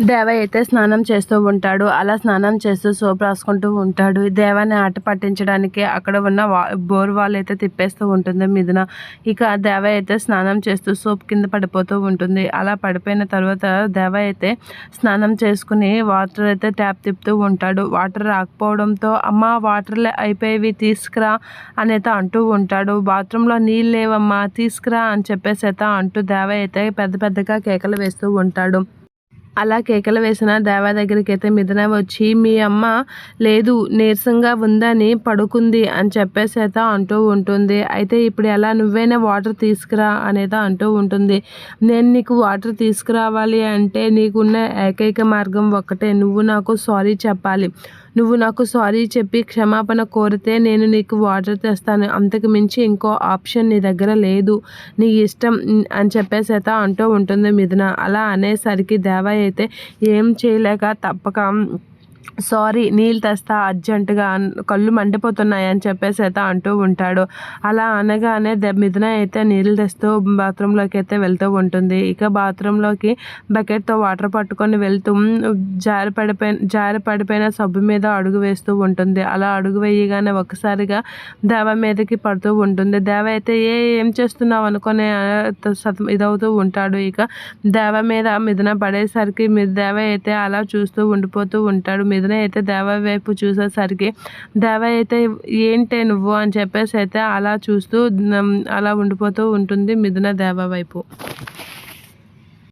దేవ అయితే స్నానం చేస్తూ ఉంటాడు. అలా స్నానం చేస్తూ సోప్ రాసుకుంటూ ఉంటాడు. దేవాన్ని ఆట పట్టించడానికి అక్కడ ఉన్న వా బోర్ వాల్ అయితే తిప్పేస్తూ ఉంటుంది మిథున ఇక దేవ అయితే స్నానం చేస్తూ సోప్ కింద పడిపోతూ ఉంటుంది. అలా పడిపోయిన తర్వాత దేవ అయితే స్నానం చేసుకుని వాటర్ అయితే ట్యాప్ తిప్పుతూ ఉంటాడు. వాటర్ రాకపోవడంతో అమ్మ వాటర్లే అయిపోయేవి తీసుకురా అనేది అంటూ ఉంటాడు. బాత్రూంలో నీళ్ళు లేవమ్మా తీసుకురా అని చెప్పేసి అయితే అంటూ దేవ అయితే పెద్ద పెద్దగా కేకలు వేస్తూ ఉంటాడు. అలా కేకలు వేసిన దేవా దగ్గరికి అయితే మిథున వచ్చి మీ అమ్మ లేదు నీరసంగా ఉందని పడుకుంది అని చెప్పేసి అయితే అంటూ ఉంటుంది. అయితే ఇప్పుడు ఎలా నువ్వైనా వాటర్ తీసుకురా అనేది అంటూ ఉంటుంది. నేను నీకు వాటర్ తీసుకురావాలి అంటే నీకున్న ఏకైక మార్గం ఒక్కటే నువ్వు నాకు సారీ చెప్పాలి. నువ్వు నాకు సారీ చెప్పి క్షమాపణ కోరితే నేను నీకు వాటర్ తెస్తాను. అంతకు మించి ఇంకో ఆప్షన్ నీ దగ్గర లేదు. నీ ఇష్టం అని చెప్పేసేత అంటూ ఉంటుంది మిథున. అలా అనేసరికి దేవా అయితే ఏం చేయలేక తప్పక సారీ నీళ్ళు తెస్తా అర్జెంటుగా కళ్ళు మండిపోతున్నాయి అని చెప్పేసి అయితే అంటూ ఉంటాడు. అలా అనగానే మిథున అయితే నీళ్ళు తెస్తూ బాత్రూంలోకి అయితే వెళ్తూ ఉంటుంది. ఇక బాత్రూంలోకి బకెట్తో వాటర్ పట్టుకొని వెళ్తూ జారి పడిపోయిన జారి పడిపోయిన సబ్బు మీద అడుగు వేస్తూ ఉంటుంది. అలా అడుగు వేయగానే ఒక్కసారిగా దేవ మీదకి పడుతూ ఉంటుంది. దేవ అయితే ఏ ఏం చేస్తున్నావు? అనుకునే ఇదవుతూ ఉంటాడు. ఇక దేవ మీద మిథున పడేసరికి దేవ అయితే అలా చూస్తూ ఉండిపోతూ ఉంటాడు. మిథున అయితే దేవా వైపు చూసేసరికి దేవ అయితే ఏంటే నువ్వు? అని చెప్పేసి అయితే అలా చూస్తూ అలా ఉండిపోతూ ఉంటుంది మిథున దేవా వైపు.